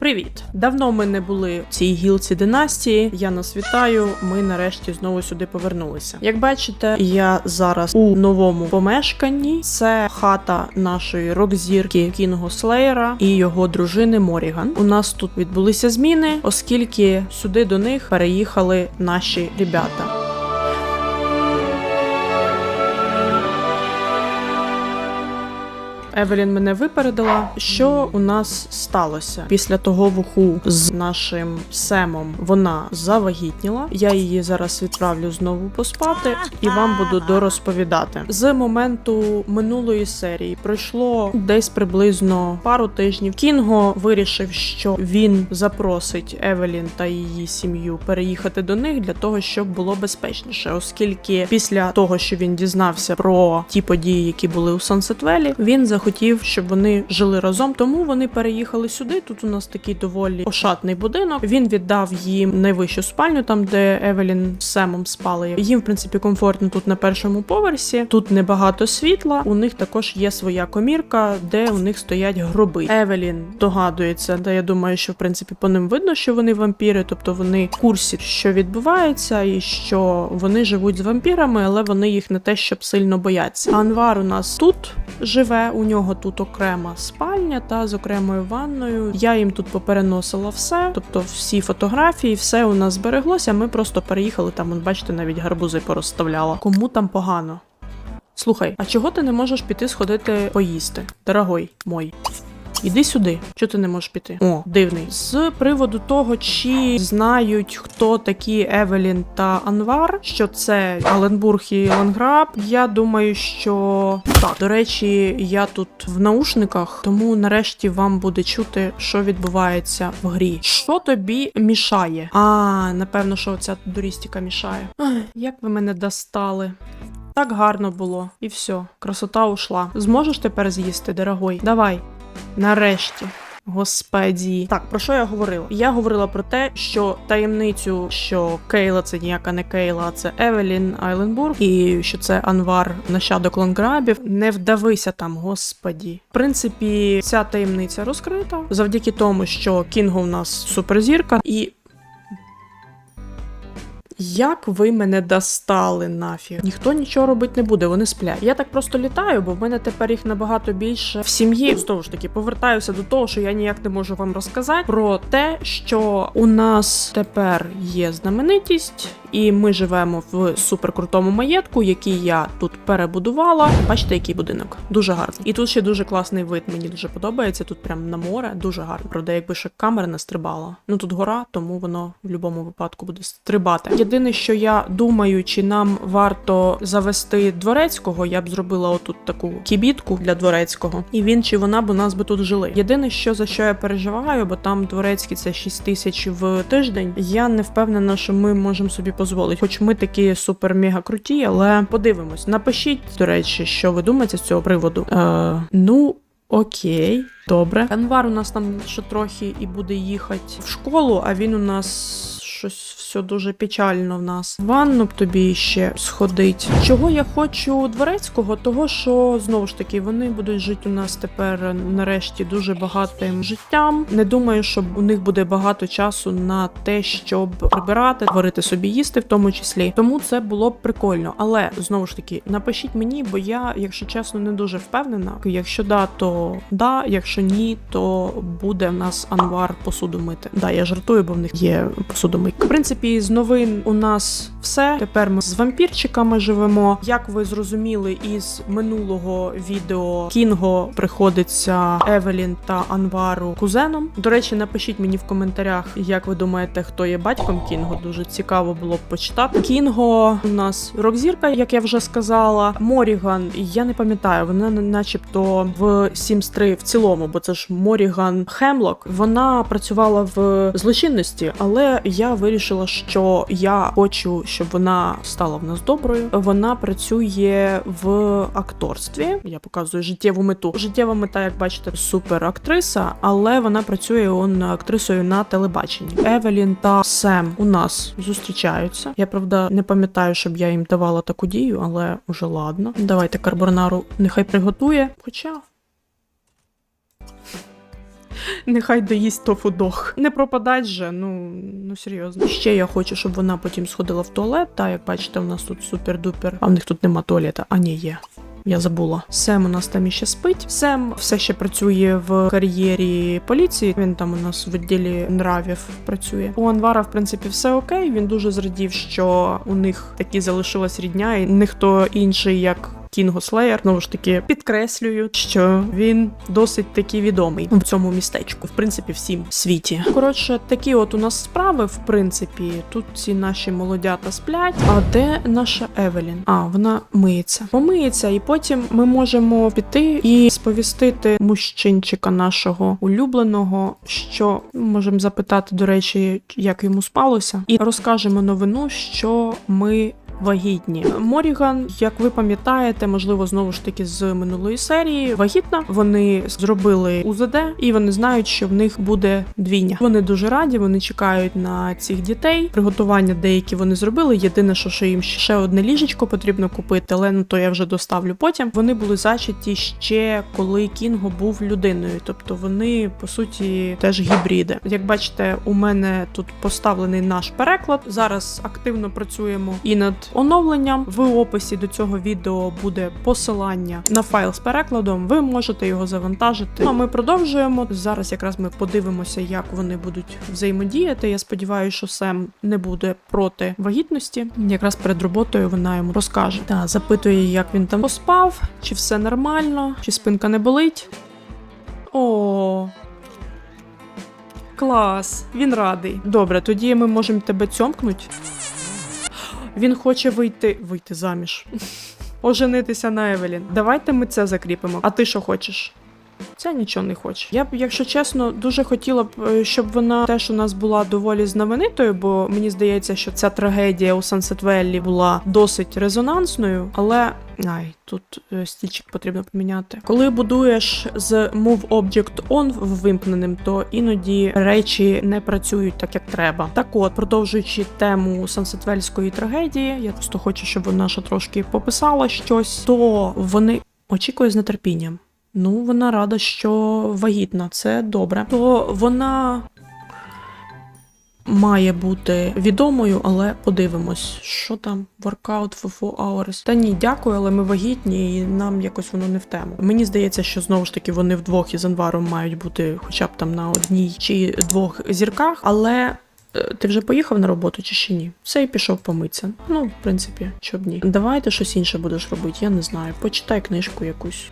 Привіт! Давно ми не були в цій гілці династії. Я нас вітаю. Ми нарешті знову сюди повернулися. Як бачите, я зараз у новому помешканні. Це хата нашої рок-зірки Кінго Слеєра і його дружини Моріган. У нас тут відбулися зміни, оскільки сюди до них переїхали наші ребята. Евелін мене випередила. Що у нас сталося після того вуху з нашим семом? Вона завагітніла. Я її зараз відправлю знову поспати і вам буду дорозповідати. З моменту минулої серії пройшло десь приблизно пару тижнів. Кінго вирішив, що він запросить Евелін та її сім'ю переїхати до них для того, щоб було безпечніше, оскільки після того, що він дізнався про ті події, які були у Сансетвелі, він захотів, щоб вони жили разом. Тому вони переїхали сюди. Тут у нас такий доволі ошатний будинок. Він віддав їм найвищу спальню, там де Евелін з Семом спали. Їм, в принципі, комфортно тут на першому поверсі. Тут небагато світла. У них також є своя комірка, де у них стоять гроби. Евелін догадується, та я думаю, що в принципі по ним видно, що вони вампіри, тобто вони в курсі, що відбувається, і що вони живуть з вампірами, але вони їх не те, щоб сильно бояться. Анвар у нас тут живе. У нього тут окрема спальня та з окремою ванною. Я їм тут попереносила все, тобто всі фотографії, все у нас збереглося. Ми просто переїхали там. от бачите, навіть гарбузи порозставляла. Кому там погано? Слухай, а чого ти не можеш піти сходити поїсти? Дорогой мой. Іди сюди, чого ти не можеш піти? О, дивний. З приводу того, чи знають, хто такі Евелін та Анвар, що це Аленбург і Ланграб. Я думаю, що так. До речі, я тут в наушниках, тому нарешті вам буде чути, що відбувається в грі. Що тобі мішає? А, напевно, що ця дурістіка мішає. Ах, як ви мене достали? Так гарно було, і все, красота ушла. Зможеш тепер з'їсти, дорогой? Давай. Нарешті. Господі, так про що я говорила? Я говорила про те, що таємницю, що Кейла це ніяка не Кейла, а це Евелін Айленбург, і що це Анвар нащадок лонграбів. Не вдавися там, господі. В принципі, ця таємниця розкрита завдяки тому, що Кінго у нас суперзірка, і як ви мене достали нафіг? Ніхто нічого робити не буде, вони сплять. Я так просто літаю, бо в мене тепер їх набагато більше в сім'ї. Знову ж таки, повертаюся до того, що я ніяк не можу вам розказати про те, що у нас тепер є знаменитість, і ми живемо в суперкрутому маєтку, який я тут перебудувала. Бачите, який будинок? Дуже гарний. І тут ще дуже класний вид. Мені дуже подобається. Тут прям на море, дуже гарно. Правда, якби ще камера не стрибала. Ну тут гора, тому воно в будь-якому випадку буде стрибати. Єдине, що я думаю, чи нам варто завести дворецького, я б зробила отут таку кібітку для дворецького, і він чи вона б у нас би тут жили. Єдине, що за що я переживаю, бо там дворецький це 6 тисяч в тиждень. Я не впевнена, що ми можемо собі дозволити. Хоч ми такі супер-мега круті, але подивимось. Напишіть, до речі, що ви думаєте з цього приводу. Е, ну. Окей, добре. Анвар у нас там ще трохи і буде їхати в школу, а він у нас все дуже печально в нас. Ванну б тобі ще сходить. Чого я хочу дворецького? Того, що знову ж таки вони будуть жити у нас тепер нарешті дуже багатим життям. Не думаю, що у них буде багато часу на те, щоб прибирати, варити собі їсти, в тому числі. Тому це було б прикольно. Але знову ж таки, напишіть мені, бо я, якщо чесно, не дуже впевнена. Якщо да, то да, якщо ні, то буде в нас анвар посуду мити. Да, я жартую, бо в них є посудомийка. В принципі, з новин у нас все. Тепер ми з вампірчиками живемо. Як ви зрозуміли, із минулого відео Кінго приходиться Евелін та Анвару кузеном. До речі, напишіть мені в коментарях, як ви думаєте, хто є батьком Кінго. Дуже цікаво було б почитати. Кінго у нас рок-зірка, як я вже сказала. Моріган, я не пам'ятаю, вона начебто в Sims 3 в цілому, бо це ж Моріган Хемлок. Вона працювала в злочинності, але я вирішила, що я хочу, щоб вона стала в нас доброю. Вона працює в акторстві. Я показую життєву мету. Життєва мета, як бачите, супер актриса, але вона працює он актрисою на телебаченні. Евелін та Сем у нас зустрічаються. Я правда не пам'ятаю, щоб я їм давала таку дію, але уже ладно. Давайте карбонару нехай приготує. Хоча Нехай доїсть тофу дог. Не пропадать же, ну ну серйозно. Ще я хочу, щоб вона потім сходила в туалет. Та як бачите, у нас тут супер-дупер. А в них тут нема туалета. А ні, є. Я забула. Сем у нас там іще спить. Сем все ще працює в кар'єрі поліції. Він там у нас в відділі нравів працює. У Анвара, в принципі, все окей. Він дуже зрадів, що у них такі залишилась рідня, і ніхто інший як. Кінго Слеєр, знову ж таки, підкреслюю, що він досить таки відомий в цьому містечку, в принципі, всім світі. Коротше, такі от у нас справи, в принципі, тут ці наші молодята сплять. А де наша Евелін? А, вона миється. Помиється, і потім ми можемо піти і сповістити мужчинчика нашого улюбленого, що можемо запитати, до речі, як йому спалося, і розкажемо новину, що ми вагітні. Моріган, як ви пам'ятаєте, можливо, знову ж таки з минулої серії, вагітна. Вони зробили УЗД, і вони знають, що в них буде двійня. Вони дуже раді, вони чекають на цих дітей. Приготування деякі вони зробили. Єдине, що, що їм ще одне ліжечко потрібно купити, але ну то я вже доставлю потім. Вони були зачаті ще коли Кінго був людиною, тобто вони по суті теж гібриди. Як бачите, у мене тут поставлений наш переклад. Зараз активно працюємо і над оновленням. В описі до цього відео буде посилання на файл з перекладом. Ви можете його завантажити. А ми продовжуємо. Зараз якраз ми подивимося, як вони будуть взаємодіяти. Я сподіваюся, що Сем не буде проти вагітності. Якраз перед роботою вона йому розкаже. Та запитує, як він там поспав, чи все нормально, чи спинка не болить. О, клас, він радий. Добре, тоді ми можемо тебе цьомкнути. Він хоче вийти вийти заміж. Оженитися на Евелін. Давайте ми це закріпимо. А ти що хочеш? Це нічого не хоче. Я б, якщо чесно, дуже хотіла б, е, щоб вона теж у нас була доволі знаменитою, бо мені здається, що ця трагедія у Сансет Веллі була досить резонансною, але. Ай, тут е, стільчик потрібно поміняти. Коли будуєш з Move Object On вимкненим, то іноді речі не працюють так, як треба. Так от, продовжуючи тему Сансетвельської трагедії, я просто хочу, щоб вона ще трошки пописала щось, то вони очікують з нетерпінням. Ну, вона рада, що вагітна, це добре. То вона має бути відомою, але подивимось, що там for 4 hours. Та ні, дякую, але ми вагітні, і нам якось воно не в тему. Мені здається, що знову ж таки вони вдвох із Анваром мають бути хоча б там на одній чи двох зірках, але. е, Ти вже поїхав на роботу чи ще ні? Все і пішов помитися. Ну, в принципі, щоб ні. Давай ти щось інше будеш робити, я не знаю. Почитай книжку якусь.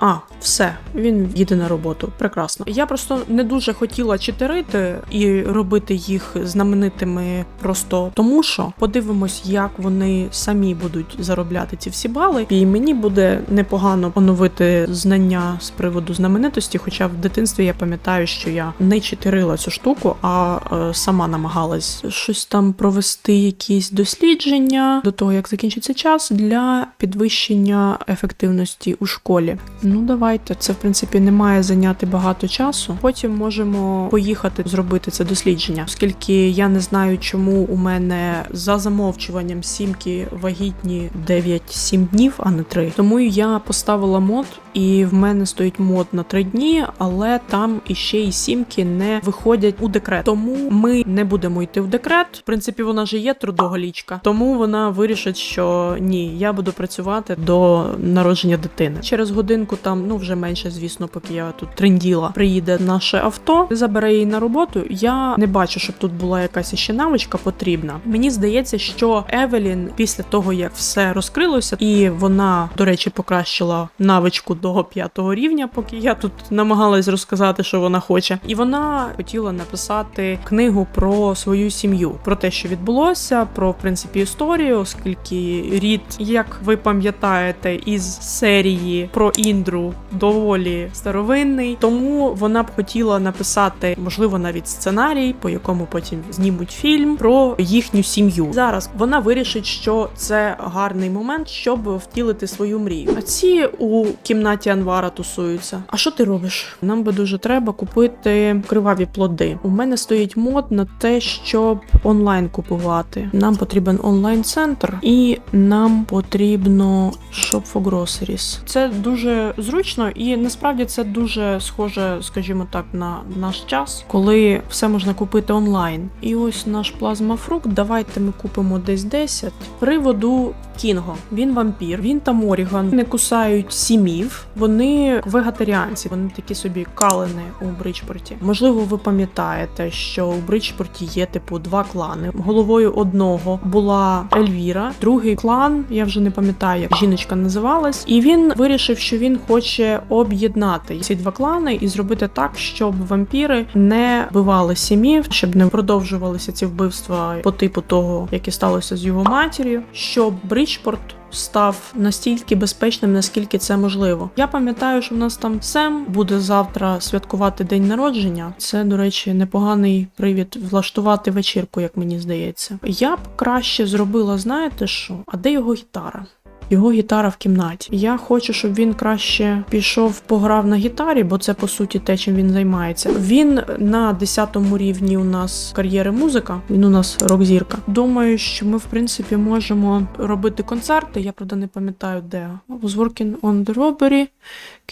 А, все, він їде на роботу. Прекрасно. Я просто не дуже хотіла читерити і робити їх знаменитими просто тому, що подивимось, як вони самі будуть заробляти ці всі бали. І мені буде непогано оновити знання з приводу знаменитості. Хоча в дитинстві я пам'ятаю, що я не читерила цю штуку, а е, сама намагалась щось там провести, якісь дослідження до того, як закінчиться час для підвищення ефективності у школі. Ну, давайте. Це в принципі не має зайняти багато часу. Потім можемо поїхати зробити це дослідження, оскільки я не знаю, чому у мене за замовчуванням сімки вагітні 9-7 днів, а не 3. Тому я поставила мод, і в мене стоїть мод на 3 дні, але там іще і сімки не виходять у декрет. Тому ми не будемо йти в декрет. В принципі, вона ж є трудоголічка, тому вона вирішить, що ні, я буду працювати до народження дитини. Через годинку там, ну вже менше, звісно, поки я тут тренділа, приїде наше авто, забере її на роботу. Я не бачу, щоб тут була якась іще навичка потрібна. Мені здається, що Евелін після того, як все розкрилося, і вона, до речі, покращила навичку до п'ятого рівня, поки я тут намагалась розказати, що вона хоче. І вона хотіла написати книгу про свою сім'ю, про те, що відбулося, про в принципі історію, оскільки рід, як ви пам'ятаєте, із серії про Індру доволі старовинний. Тому вона б хотіла написати, можливо, навіть сценарій, по якому потім знімуть фільм про їхню сім'ю. Зараз вона вирішить, що це гарний момент, щоб втілити свою мрію. А ці у кімнаті Анвара тусуються. А що ти робиш? Нам би дуже треба купити криваві плоди. У мене стоїть мод на те, щоб онлайн купувати. Нам потрібен онлайн-центр, і нам потрібно Shop for Groceries. Це дуже зручно, і насправді це дуже схоже, скажімо так, на наш час, коли все можна купити онлайн. І ось наш плазмафрукт. Давайте ми купимо десь 10. Приводу Кінго. Він вампір, він та Моріган не кусають сімів. Вони вегетаріанці, вони такі собі калини у Бриджпорті. Можливо, ви пам'ятаєте, що у Бриджпорті є типу два клани. Головою одного була Ельвіра, другий клан, я вже не пам'ятаю, як жіночка називалась, і він вирішив, що він хоче об'єднати ці два клани і зробити так, щоб вампіри не вбивали сімів, щоб не продовжувалися ці вбивства по типу того, яке сталося з його матір'ю, щоб Бриджпорт став настільки безпечним, наскільки це можливо. Я пам'ятаю, що в нас там Сем буде завтра святкувати день народження. Це, до речі, непоганий привід влаштувати вечірку, як мені здається. Я б краще зробила, знаєте що? А де його гітара? Його гітара в кімнаті. Я хочу, щоб він краще пішов, пограв на гітарі, бо це по суті те, чим він займається. Він на 10-му рівні у нас кар'єри музика. Він у нас рок-зірка. Думаю, що ми в принципі можемо робити концерти. Я правда не пам'ятаю, де working on the robbery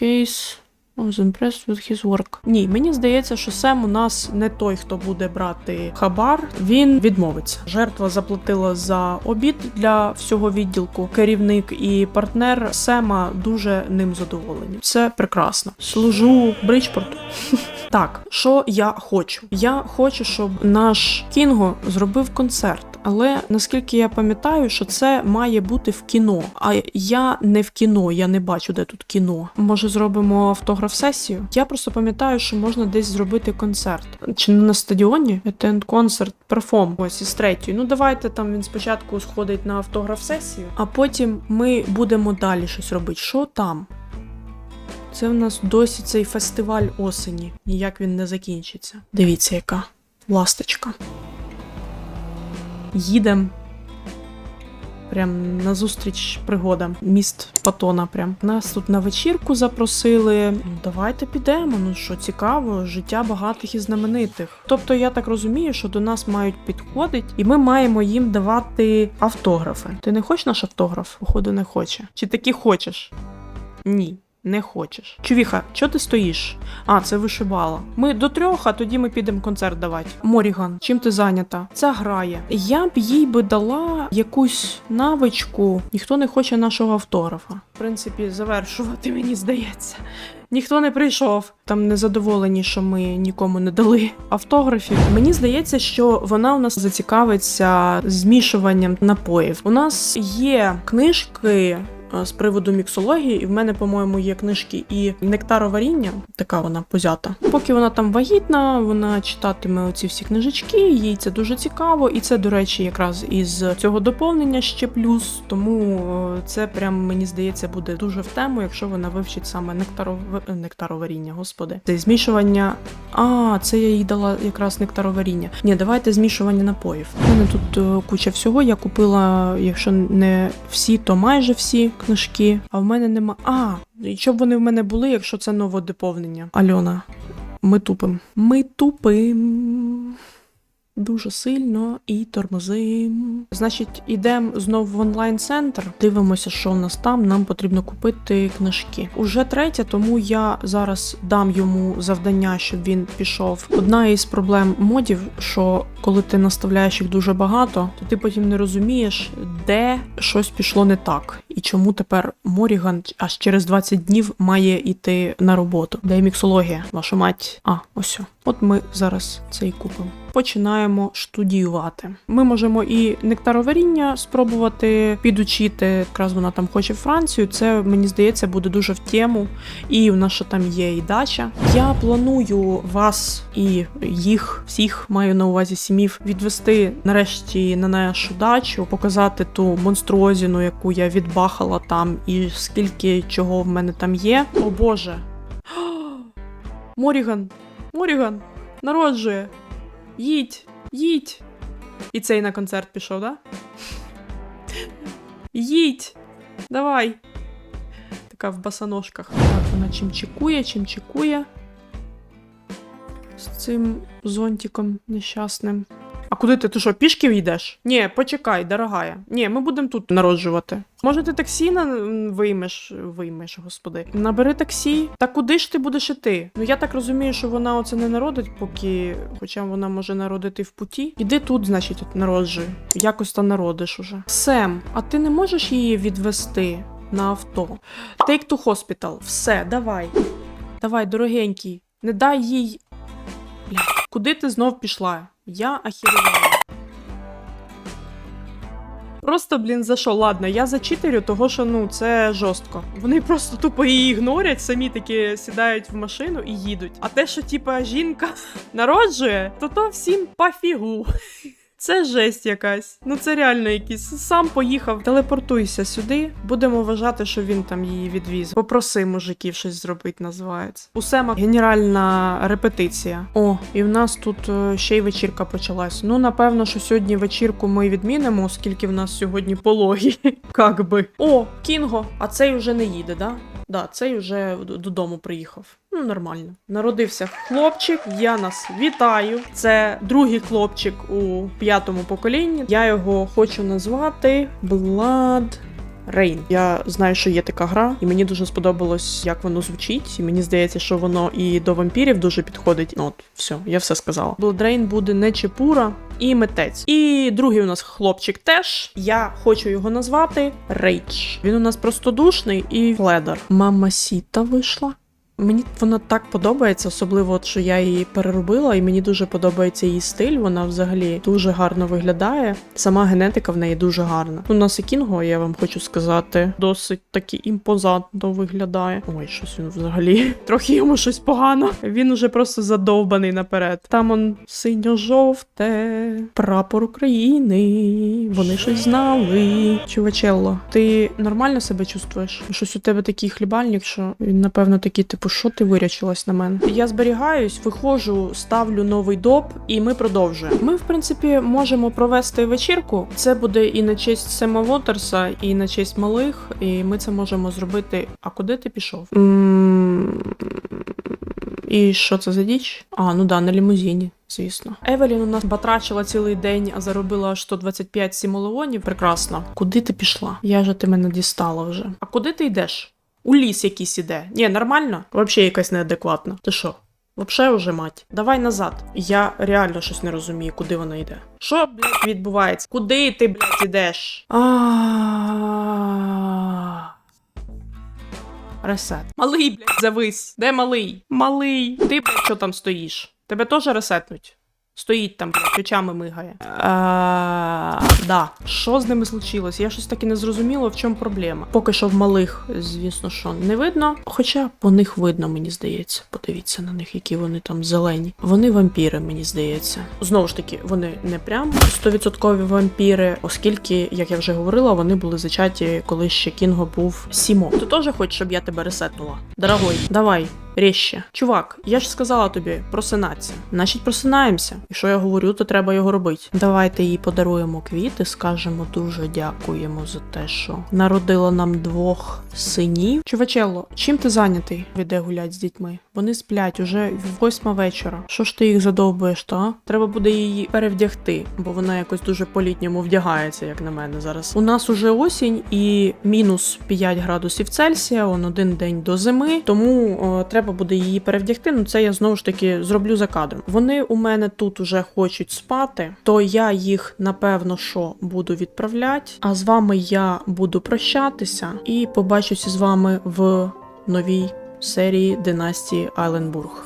case. Was impressed with his work. Ні, мені здається, що Сем у нас не той, хто буде брати хабар. Він відмовиться. Жертва заплатила за обід для всього відділку. Керівник і партнер Сема дуже ним задоволені. Це прекрасно. Служу Бриджпорту. Так, що я хочу? Я хочу, щоб наш Кінго зробив концерт. Але наскільки я пам'ятаю, що це має бути в кіно. А я не в кіно, я не бачу, де тут кіно. Може, зробимо автограф-сесію? Я просто пам'ятаю, що можна десь зробити концерт. Чи не на стадіоні? Attend концерт, перформ. Ось із третьої. Ну давайте там він спочатку сходить на автограф-сесію, а потім ми будемо далі щось робити. Що там? Це в нас досі цей фестиваль осені. Ніяк він не закінчиться. Дивіться, яка ласточка. Їдем. Прям назустріч пригодам. Міст Патона. Прям нас тут на вечірку запросили. Ну, давайте підемо. Ну що цікаво, життя багатих і знаменитих. Тобто, я так розумію, що до нас мають підходити, і ми маємо їм давати автографи. Ти не хочеш наш автограф? Походу, не хоче. Чи таки хочеш? Ні. Не хочеш. Чувіха, чого ти стоїш? А, це вишибала. Ми до трьох, а тоді ми підемо концерт давати. Моріган, чим ти зайнята? Ця грає. Я б їй би дала якусь навичку. Ніхто не хоче нашого автографа. В принципі, завершувати, мені здається. Ніхто не прийшов. Там незадоволені, що ми нікому не дали автографів. Мені здається, що вона у нас зацікавиться змішуванням напоїв. У нас є книжки з приводу міксології, і в мене, по-моєму, є книжки і нектароваріння, така вона позята. Поки вона там вагітна, вона читатиме оці всі книжечки, їй це дуже цікаво, і це, до речі, якраз із цього доповнення ще плюс. Тому е, це прям мені здається буде дуже в тему, якщо вона вивчить саме нектаров... нектароваріння, господи. Це змішування. А, це я їй дала якраз нектароваріння. Ні, давайте змішування напоїв. У мене тут е, куча всього. Я купила, якщо не всі, то майже всі книжки. А в мене нема. А, і щоб вони в мене були, якщо це новодоповнення. Альона, ми тупим. Ми тупим. Дуже сильно і тормозим. Значить, ідемо знову в онлайн-центр. Дивимося, що в нас там. Нам потрібно купити книжки. Уже третя, тому я зараз дам йому завдання, щоб він пішов. Одна із проблем модів, що коли ти наставляєш їх дуже багато, то ти потім не розумієш, де щось пішло не так, і чому тепер Моріган аж через 20 днів має йти на роботу. Де міксологія? Ваша мать. А, ось. От ми зараз це і купимо. Починаємо штудіювати. Ми можемо і нектароваріння спробувати підучити. Якраз вона там хоче Францію. Це мені здається буде дуже в тему. І в нас ще там є і дача. Я планую вас і їх всіх маю на увазі сімів відвести нарешті на нашу дачу, показати ту монструозіну, яку я відбахала там, і скільки чого в мене там є. О Боже. Моріган, Моріган, народжує. Їдь, їдь. І цей на концерт пішов, да? Їдь. Давай. Така в босоножках. Так, вона чим чекує, чим чекує. З цим зонтиком нещасним. А куди ти? Ти що, пішки йдеш? Ні, почекай, дорогая. Ні, ми будемо тут народжувати. Може, ти таксі на... виймеш, виймеш, господи. Набери таксі. Та куди ж ти будеш іти? Ну я так розумію, що вона оце не народить, поки, хоча вона може народити в путі. Іди тут, значить, от народжуй. Якось та народиш уже. Сем, а ти не можеш її відвести на авто? Take to hospital. Все, давай. Давай, дорогенький. Не дай їй. Бля, куди ти знов пішла? Я ахірувала. Просто, блін, за що? Ладно, я зачитерю, того що ну це жорстко. Вони просто тупо її ігнорять, самі такі сідають в машину і їдуть. А те, що типа жінка народжує, то то всім пофігу. Це жесть якась. Ну це реально якийсь. Сам поїхав. Телепортуйся сюди. Будемо вважати, що він там її відвіз. Попроси мужиків щось зробити, називається. Усе ма- генеральна репетиція. О, і в нас тут е, ще й вечірка почалась. Ну, напевно, що сьогодні вечірку ми відмінимо, оскільки в нас сьогодні пологі. Как би. О, Кінго, а цей вже не їде, да? Да, цей вже додому приїхав. Ну, нормально. Народився хлопчик. Я нас вітаю. Це другий хлопчик у п'ятому поколінні. Я його хочу назвати Blood Rain. Я знаю, що є така гра, і мені дуже сподобалось, як воно звучить. І мені здається, що воно і до вампірів дуже підходить. Ну, от, все, я все сказала. Blood Rain буде не Чепура і митець. І другий у нас хлопчик теж. Я хочу його назвати Рейдж. Він у нас простодушний і фледер. Мама Сіта вийшла. Мені вона так подобається, особливо, от, що я її переробила, і мені дуже подобається її стиль. Вона взагалі дуже гарно виглядає. Сама генетика в неї дуже гарна. У нас і Кінго, я вам хочу сказати, досить таки імпозантно виглядає. Ой, щось він взагалі. Трохи йому щось погано. Він уже просто задовбаний наперед. Там он синьо-жовте, прапор України. Вони щось знали. Чувачелло, ти нормально себе чувствуєш? Щось у тебе такий хлібальник, що він, напевно, такий, типу, що ти вирячилась на мене? Я зберігаюсь, виходжу, ставлю новий доп, і ми продовжуємо. Ми, в принципі, можемо провести вечірку. Це буде і на честь Сема Вотерса, і на честь малих, і ми це можемо зробити. А куди ти пішов? І що це за діч? А, ну да, на лімузині. Звісно, Евелін у нас батрачила цілий день, а заробила аж 125 сімолеонів. Прекрасно. Куди ти пішла? Я же ти мене дістала вже. А куди ти йдеш? У ліс якийсь іде. Ні, нормально? Взагалі якась неадекватна. Ти що? Вообще уже мать. Давай назад. Я реально щось не розумію, куди вона йде. Що, блядь, відбувається? Куди ти, блядь, ідеш? А. Ресет. Малий, блядь, завис. Де малий? Малий. Ти, блядь, що там стоїш? Тебе теж ресетнуть? Стоїть там, блядь, очами мигає. А, да. Що з ними случилось? Я щось таки не зрозуміла, в чому проблема. Поки що в малих, звісно, що не видно. Хоча по них видно, мені здається. Подивіться на них, які вони там зелені. Вони вампіри, мені здається. Знову ж таки, вони не прям 100% вампіри, оскільки, як я вже говорила, вони були зачаті, коли ще Кінго був Сімо. Ти теж хочеш, щоб я тебе ресетнула? Дорогой, давай. Ріще. Чувак, я ж сказала тобі просинатися. Значить, просинаємося. І що я говорю, то треба його робити. Давайте їй подаруємо квіти, скажемо дуже дякуємо за те, що народила нам двох синів. Чувачелло, чим ти зайнятий? Іде гулять з дітьми. Вони сплять уже восьма вечора. Що ж ти їх задовбуєш, то? Треба буде її перевдягти, бо вона якось дуже по-літньому вдягається, як на мене зараз. У нас уже осінь і мінус 5 градусів Цельсія, он один день до зими, тому о, треба буде її перевдягти. Ну це я знову ж таки зроблю за кадром. Вони у мене тут уже хочуть спати, то я їх напевно що буду відправляти. А з вами я буду прощатися і побачуся з вами в новій серії Династії Айленбург.